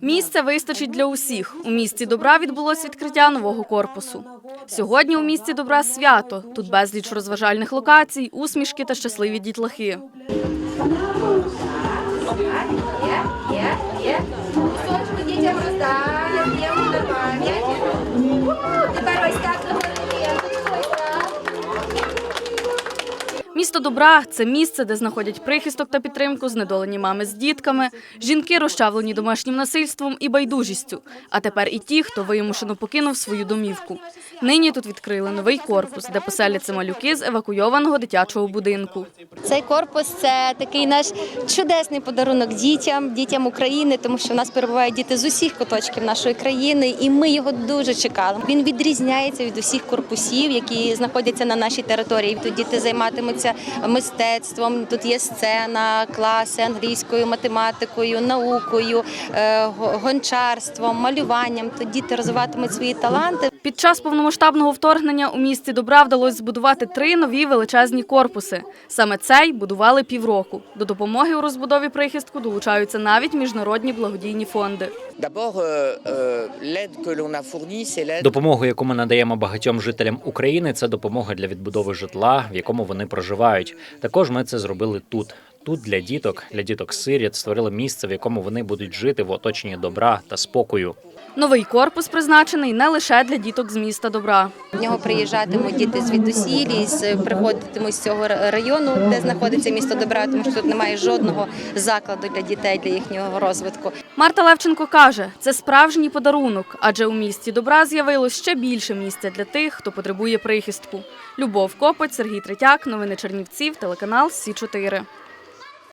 Місця вистачить для усіх. У місті добра відбулось відкриття нового корпусу. Сьогодні у місті добра свято. Тут безліч розважальних локацій, усмішки та щасливі дітлахи. Є, є, раздаем, дітям на Місто добра це місце, де знаходять прихисток та підтримку знедолені мами з дітками, жінки, розчавлені домашнім насильством і байдужістю. А тепер і ті, хто вимушено покинув свою домівку. Нині тут відкрили новий корпус, де поселяться малюки з евакуйованого дитячого будинку. Цей корпус це такий наш чудесний подарунок дітям, дітям України, тому що в нас перебувають діти з усіх куточків нашої країни, і ми його дуже чекали. Він відрізняється від усіх корпусів, які знаходяться на нашій території. Тут діти займатимуться мистецтвом. Тут є сцена, класи англійською, математикою, наукою, е, гончарством, малюванням. Тут діти розвиватимуть свої таланти. Під час повномасштабного вторгнення у місті добра вдалося збудувати три нові величезні корпуси. Саме цей будували півроку. До допомоги у розбудові прихистку долучаються навіть міжнародні благодійні фонди. Допомогу, яку ми надаємо багатьом жителям України, це допомога для відбудови житла, в якому вони проживають. Також ми це зробили тут. Тут для діток, для діток сиріт створили місце, в якому вони будуть жити в оточенні добра та спокою. Новий корпус призначений не лише для діток з міста добра. В нього приїжджатимуть діти звідусілі, з приходитимуть з цього району, де знаходиться місто добра, тому що тут немає жодного закладу для дітей для їхнього розвитку. Марта Левченко каже, це справжній подарунок, адже у місті добра з'явилось ще більше місця для тих, хто потребує прихистку. Любов Копоть, Сергій Третяк, новини Чернівців, телеканал Сі 4